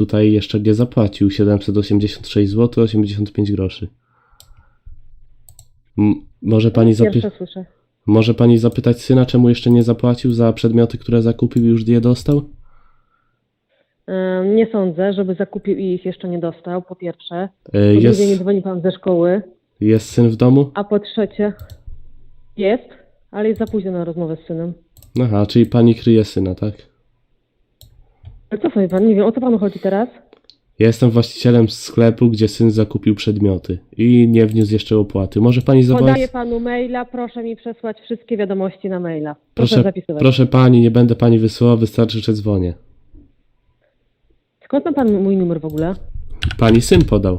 tutaj jeszcze nie zapłacił 786 zł 85 groszy. M- może pani zapy- słyszę. może pani zapytać syna, czemu jeszcze nie zapłacił za przedmioty, które zakupił i już je dostał? Ym, Nie sądzę, żeby zakupił i ich jeszcze nie dostał, po pierwsze. E, Po drugie, Jest, nie dzwoni pan ze szkoły. jest syn w domu? A po trzecie, jest, ale jest za późno na rozmowę z synem. Aha, czyli pani kryje syna, tak? Ale co sobie pan, nie wiem, o co panu chodzi teraz? Ja jestem właścicielem sklepu, gdzie syn zakupił przedmioty i nie wniósł jeszcze opłaty. Może pani Podaję zobaczyć? panu maila, proszę mi przesłać wszystkie wiadomości na maila. Proszę, Proszę, zapisywać. proszę pani, nie będę pani wysyłał, wystarczy, że dzwonię. Skąd ma pan mój numer w ogóle? Pani syn podał.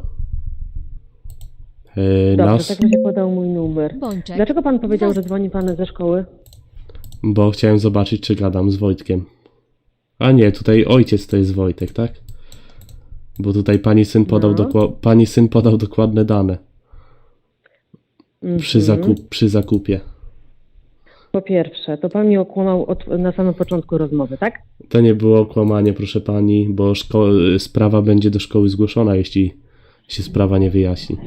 Yy, Dobrze, nas, w takim razie podał mój numer. Bączek. Dlaczego pan powiedział, że dzwoni pan ze szkoły? bo chciałem zobaczyć, czy gadam z Wojtkiem. A nie, tutaj ojciec to jest Wojtek, tak? Bo tutaj pani syn podał, No. dokła- pani syn podał dokładne dane przy, Mhm. zakup, przy zakupie. Po pierwsze, to pan mnie okłamał od, na samym początku rozmowy, tak? To nie było kłamanie, proszę pani, bo szko- sprawa będzie do szkoły zgłoszona, jeśli się sprawa nie wyjaśni.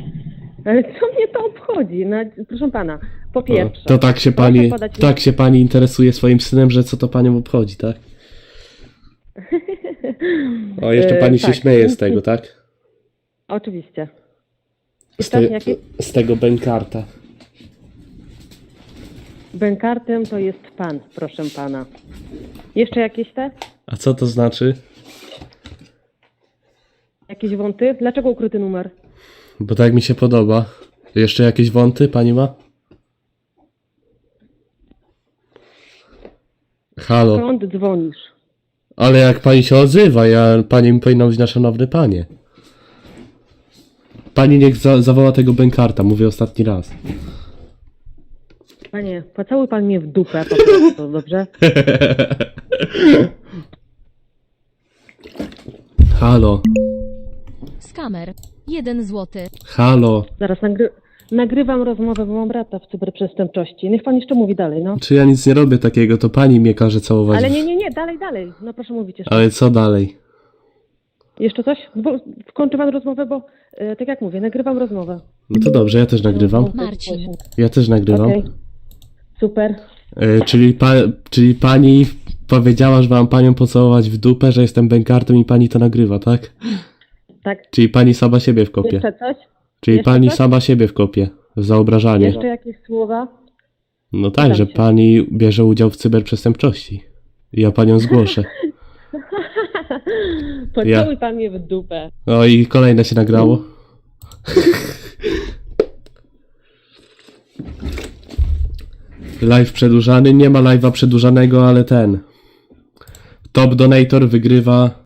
Ale co mnie to obchodzi? No, proszę pana, po No, pierwsze. to tak się proszę pani, podać mi- tak się pani interesuje swoim synem, że co to panią obchodzi, tak? O, jeszcze E, pani się tak. śmieje z tego, tak? Oczywiście. Z, te, jakie- z tego bękarta. Bękartem to jest pan, proszę pana. Jeszcze jakieś te? A co to znaczy? Jakieś wąty? Dlaczego ukryty numer? Bo tak mi się podoba. Jeszcze jakieś wąty pani ma? Halo, Skąd dzwonisz? Ale jak pani się odzywa, ja, pani mi powinna być na szanowny panie. Pani niech za, zawoła tego bękarta, mówię ostatni raz. Panie, pocałuj pan mnie w dupę po prostu, dobrze? Halo, Skamer. Jeden złoty. halo. Zaraz nagry nagrywam rozmowę, bo mam brata w cyberprzestępczości. Niech pan jeszcze mówi dalej, no. Czy ja nic nie robię takiego, to pani mnie każe całować. Ale nie, nie, nie, dalej, dalej. No proszę mówić jeszcze. Ale co dalej? Jeszcze coś? Bo pan rozmowę, bo e, tak jak mówię, nagrywam rozmowę. No to dobrze, ja też nagrywam. Marcin. Ja też nagrywam. Okej. Super. E, czyli, pa, czyli pani powiedziała, że mam panią pocałować w dupę, że jestem bękartem i pani to nagrywa, tak? Tak. Czyli pani sama siebie w kopie. Jeszcze coś? Czyli jeszcze pani coś? sama siebie w kopie. Za obrażanie. Jeszcze jakieś słowa? No tak, Pytam że się. pani bierze udział w cyberprzestępczości. Ja panią zgłoszę. Pocałuj pan mnie w dupę. No i kolejne się nagrało. Live przedłużany. Nie ma live'a przedłużanego, ale ten. Top Donator wygrywa